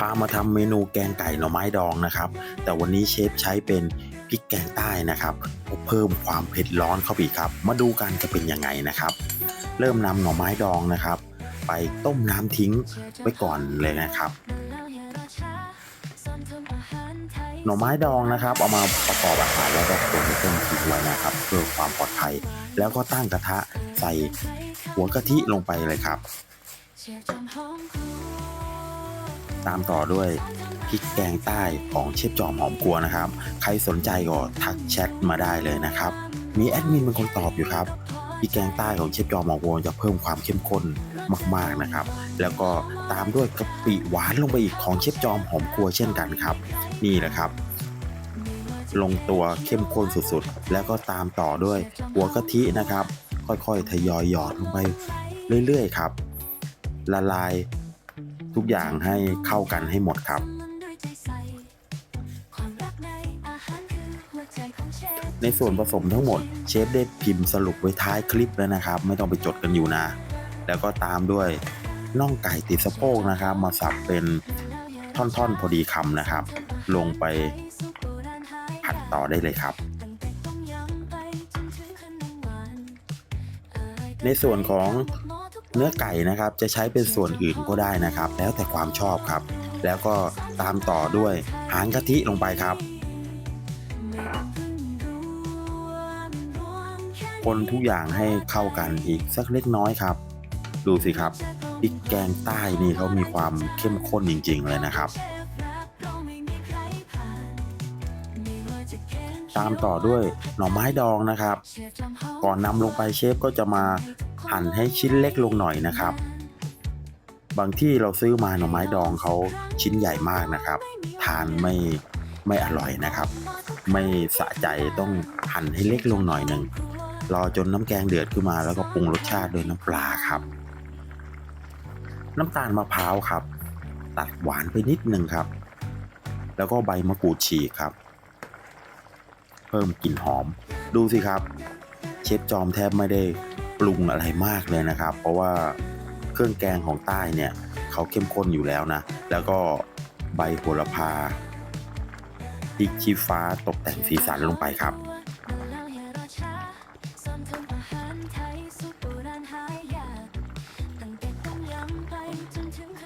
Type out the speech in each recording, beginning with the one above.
พามาทำเมนูแกงไก่หน่อไม้ดองนะครับ แต่วันนี้เชฟใช้เป็นพริกแกงใต้นะครับ เพิ่มความเผ็ดร้อนเข้าไปครับ มาดูกันจะเป็นยังไงนะครับ เริ่มนำหน่อไม้ดองนะครับ ไปต้มน้ำทิ้งไว้ก่อนเลยนะครับหน่อไม้ดองนะครับ เอามาประกอบอาหารแล้วก็คนให้ต้มทิ้งไว้นะครับ เพื่อความปลอดภัย แล้วก็ตั้งกระทะใส่หัวกะทิลงไปเลยครับ ตามต่อด้วยพริกแกงใต้ของเชฟจอมหอมกลัวนะครับ ใครสนใจก็ทักแชทมาได้เลยนะครับ มีแอดมินเป็นคนตอบอยู่ครับพริกแกงใต้ของเชฟจอมหอมกลัวจะเพิ่มความเข้มข้นมากๆนะครับ แล้วก็ตามด้วยกะปิหวานลงไปอีกของเชฟจอมหอมกลัวเช่นกันครับ นี่แหละครับ ลงตัวเข้มข้นสุดๆ แล้วก็ตามต่อด้วยหัวกะทินะครับ ค่อยๆ ทยอยหยอดลงไปเรื่อยๆ ครับ ละลาย ทุกอย่างให้เข้ากันให้หมดครับ ในส่วนผสมทั้งหมดเชฟได้พิมพ์สรุปไว้ท้ายคลิปแล้วนะครับ ไม่ต้องไปจดกันอยู่นะ แล้วก็ตามด้วยน่องไก่ติดสะโพกนะครับ มาสับเป็นท่อนๆพอดีคำนะครับ ลงไปผัดต่อได้เลยครับ ในส่วนของ เนื้อไก่นะครับจะใช้เป็นส่วนอื่นก็ได้นะครับ แล้วแต่ความชอบครับ แล้วก็ตามต่อด้วยหางกะทิลงไปครับ คนทุกอย่างให้เข้ากันอีกสักเล็กน้อยครับ ดูสิครับพริกแกงใต้นี่เขามีความเข้มข้นจริง ๆ เลยนะครับ ตามต่อด้วยหน่อไม้ดองนะครับ ก่อนนำลงไปเชฟก็จะมา หั่นให้ชิ้นเล็กลงหน่อยนะครับ บางที่เราซื้อมาหน่อไม้ดองเขาชิ้นใหญ่มากนะครับ ทานไม่ไม่อร่อยนะครับ ไม่สะใจต้องหั่นให้เล็กลงหน่อยหนึ่งรอจนน้ำแกงเดือดขึ้นมาแล้วก็ปรุงรสชาติด้วยน้ำปลาครับ น้ำตาลมะพร้าวครับ ตัดหวานไปนิดหนึ่งครับ แล้วก็ใบมะกรูดฉีกครับ เพิ่มกลิ่นหอม ดูสิครับ เชฟจอมแทบไม่ได้ ปรุงอะไรมากเลยนะครับ เพราะว่าเครื่องแกงของใต้เนี่ยเขาเข้มข้นอยู่แล้วนะ แล้วก็ใบโหระพาพริกชี้ฟ้าตกแต่งสีสันลงไปครับ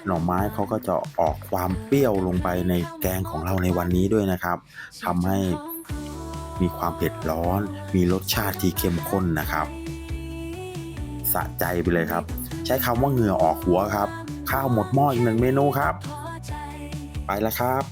หน่อไม้เขาก็จะออกความเปรี้ยวลงไปในแกงของเราในวันนี้ด้วยนะครับทำให้มีความเผ็ดร้อน มีรสชาติที่เข้มข้นนะครับ สะใจไปเลยครับ ใช้คำว่าเหงื่อออกหัวครับ ข้าวหมดหม้ออีกหนึ่งเมนูครับ ไปแล้วครับ